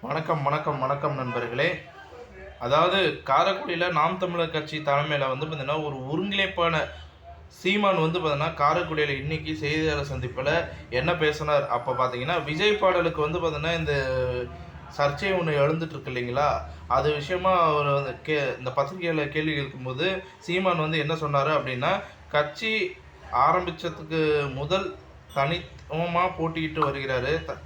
வணக்கம் வணக்கம் வணக்கம் நண்பர்களே. அதாவது காரைக்குடியில் நாம் தமிழர் கட்சி தலைமையில் வந்து பார்த்தீங்கன்னா ஒரு ஒருங்கிணைப்பான சீமான் வந்து பார்த்தீங்கன்னா காரைக்குடியில் இன்னைக்கு செய்தியாளர் சந்திப்பில் என்ன பேசினார்? அப்போ பார்த்தீங்கன்னா விஜய் பாடலுக்கு வந்து பார்த்தீங்கன்னா இந்த சர்ச்சை ஒன்று எழுந்துட்டுருக்கு இல்லைங்களா? அது விஷயமா அவர் வந்து கே இந்த பத்திரிகையில் கேள்வி கேட்கும்போது சீமான் வந்து என்ன சொன்னார் அப்படின்னா கட்சி ஆரம்பித்ததுக்கு முதல் தனித்துவமாக போட்டிக்கிட்டு வருகிறாரு. த-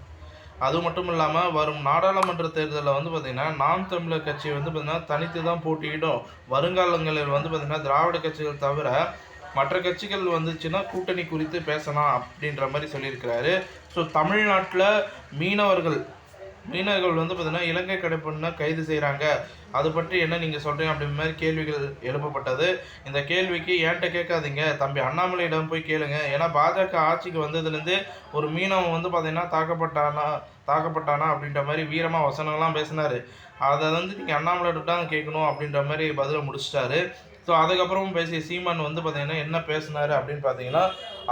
அது மட்டும் இல்லாமல் வரும் நாடாளுமன்ற தேர்தலில் வந்து பார்த்திங்கன்னா நாம் தமிழர் கட்சி வந்து பார்த்திங்கன்னா தனித்து தான் போட்டியிடும். வருங்காலங்களில் வந்து பார்த்திங்கன்னா திராவிட கட்சிகள் தவிர மற்ற கட்சிகள் வந்துச்சுன்னா கூட்டணி குறித்து பேசலாம் அப்படின்ற மாதிரி சொல்லியிருக்கிறாரு. ஸோ தமிழ்நாட்டில் மீனவர்கள் மீனவர்கள் வந்து பார்த்தீங்கன்னா இலங்கை கடற்பண்ண கைது செய்கிறாங்க அது பற்றி என்ன நீங்கள் சொல்கிறீங்க அப்படின்ற மாதிரி கேள்விகள் எழுப்பப்பட்டது. இந்த கேள்விக்கு ஏன்ட்ட கேட்காதீங்க. தம்பி அண்ணாமலையிடம் போய் கேளுங்க. ஏன்னா பாஜக ஆட்சிக்கு வந்ததுலேருந்து ஒரு மீனவன் வந்து பார்த்தீங்கன்னா தாக்கப்பட்டானா தாக்கப்பட்டானா அப்படின்ற மாதிரி வீரமாக வசனங்கள்லாம் பேசினார். அதை வந்து நீங்கள் அண்ணாமலையிட்ட தான் கேட்கணும் அப்படின்ற மாதிரி பதிலை முடிச்சிட்டாரு. ஸோ அதுக்கப்புறமும் பேசிய சீமான் வந்து பார்த்தீங்கன்னா என்ன பேசினார் அப்படின்னு பார்த்தீங்கன்னா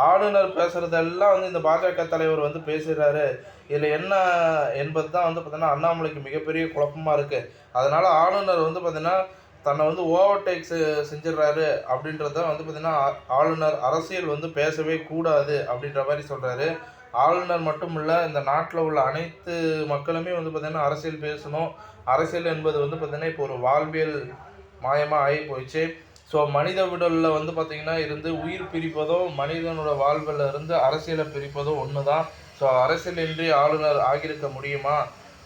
ஆளுநர் பேசுகிறதெல்லாம் வந்து இந்த பாஜக தலைவர் வந்து பேசுகிறாரு இதில் என்ன என்பது தான் வந்து பார்த்தீங்கன்னா அண்ணாமலைக்கு மிகப்பெரிய குழப்பமாக இருக்குது அதனால் ஆளுநர் வந்து பார்த்தீங்கன்னா தன்னை வந்து ஓவர்டேக் செஞ்சிடுறாரு அப்படின்றத வந்து பார்த்திங்கன்னா ஆளுநர் அரசியல் வந்து பேசவே கூடாது அப்படின்ற மாதிரி சொல்கிறாரு ஆளுநர் மட்டும் இல்லை இந்த நாட்டில் உள்ள அனைத்து மக்களுமே வந்து பார்த்திங்கன்னா அரசியல் பேசணும். அரசியல் என்பது வந்து பார்த்தீங்கன்னா இப்போ ஒரு வாழ்வியல் மாயமாக ஆகி போயிடுச்சு. ஸோ மனித விடலில் வந்து பார்த்திங்கன்னா இருந்து உயிர் பிரிப்பதும் மனிதனோட வாழ்வில் இருந்து அரசியலை பிரிப்பதும் ஒன்று தான் ஸோ அரசியலின்றி ஆளுநர் ஆகியிருக்க முடியுமா?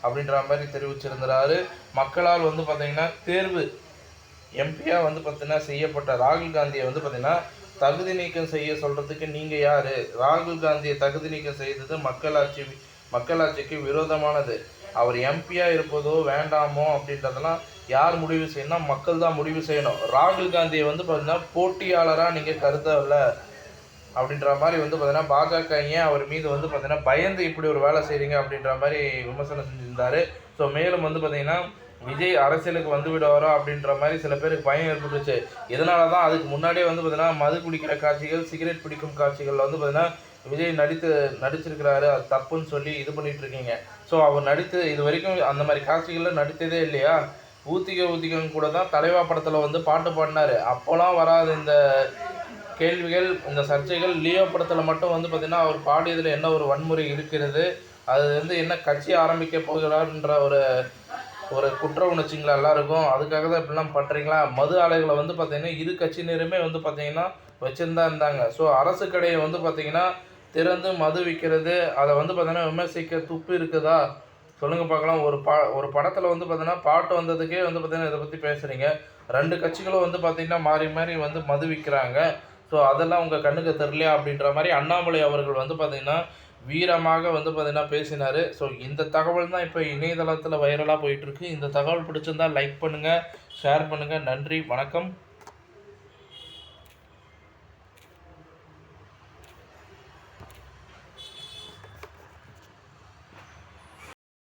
அப்படின்ற மாதிரி தெரிவிச்சிருந்தாரு. மக்களால் வந்து பார்த்திங்கன்னா தேர்வு எம்பியாக வந்து பார்த்திங்கன்னா செய்யப்பட்ட ராகுல் காந்தியை வந்து பார்த்திங்கன்னா தகுதி நீக்கம் செய்ய சொல்கிறதுக்கு நீங்கள் யார்? ராகுல் காந்தியை தகுதி நீக்கம் செய்தது மக்களாட்சி மக்களாட்சிக்கு விரோதமானது. அவர் எம்பியாக இருப்பதோ வேண்டாமோ அப்படின்றதெல்லாம் யார் முடிவு செய்யணும் மக்கள் தான் முடிவு செய்யணும். ராகுல் காந்தியை வந்து பார்த்தீங்கன்னா போட்டியாளராக நீங்கள் கருதவில்லை அப்படின்ற மாதிரி வந்து பார்த்தீங்கன்னா பாஜக ஏன் அவர் மீது வந்து பார்த்தீங்கன்னா பயந்து இப்படி ஒரு வேலை செய்கிறீங்க அப்படின்ற மாதிரி விமர்சனம் செஞ்சுருந்தார். ஸோ மேலும் வந்து பார்த்தீங்கன்னா விஜய் அரசியலுக்கு வந்து விடுவாரோ அப்படின்ற மாதிரி சில பேருக்கு பயம் ஏற்பட்டுச்சு. இதனால தான் அதுக்கு முன்னாடியே வந்து பார்த்தீங்கன்னா மது குடிக்கிற காட்சிகள் சிகரெட் பிடிக்கும் காட்சிகளில் வந்து பார்த்தீங்கன்னா விஜய் நடித்து நடிச்சிருக்கிறாரு. அது தப்புன்னு சொல்லி இது பண்ணிகிட்ருக்கீங்க ஸோ அவர் நடித்து இது வரைக்கும் அந்த மாதிரி காட்சிகளில் நடித்ததே இல்லையா? ஊத்திக ஊத்திகம் கூட தான் தலைவா படத்தில் வந்து பாட்டு பாடினாரு. அப்போலாம் வராது இந்த கேள்விகள் இந்த சர்ச்சைகள். லியோ படத்தில் மட்டும் வந்து பார்த்திங்கன்னா அவர் பாடியதில் என்ன ஒரு வன்முறை இருக்கிறது அது வந்து என்ன கட்சி ஆரம்பிக்க போகிறார்ன்ற ஒரு ஒரு குற்ற உணர்ச்சிங்களா எல்லாருக்கும். அதுக்காக தான் இப்படிலாம் பண்ணுறீங்களா மது ஆலைகளை வந்து பார்த்திங்கன்னா இரு கட்சியினருமே வந்து பார்த்திங்கன்னா வச்சுருந்தா இருந்தாங்க. ஸோ அரசு கடையை வந்து பார்த்திங்கன்னா திறந்து மது விற்கிறது அதை வந்து பார்த்திங்கன்னா விமர்சிக்க துப்பு இருக்குதா? சொல்லுங்கள் பார்க்கலாம். ஒரு பா ஒரு படத்தில் வந்து பார்த்தீங்கன்னா பாட்டு வந்ததுக்கே வந்து பார்த்தீங்கன்னா இதை பற்றி பேசுகிறீங்க ரெண்டு கட்சிகளும் வந்து பார்த்தீங்கன்னா மாறி மாறி வந்து மது விற்கிறாங்க ஸோ அதெல்லாம் உங்கள் கண்ணுக்கு தெரியலையா அப்படின்ற மாதிரி அண்ணாமலை அவர்கள் வந்து பார்த்திங்கன்னா வீரமாக வந்து பார்த்திங்கன்னா பேசினார். ஸோ இந்த தகவல் தான் இப்போ இணையதளத்தில் வைரலாக போயிட்டுருக்கு இந்த தகவல் பிடிச்சிருந்தா லைக் பண்ணுங்கள் ஷேர் பண்ணுங்கள் நன்றி வணக்கம்.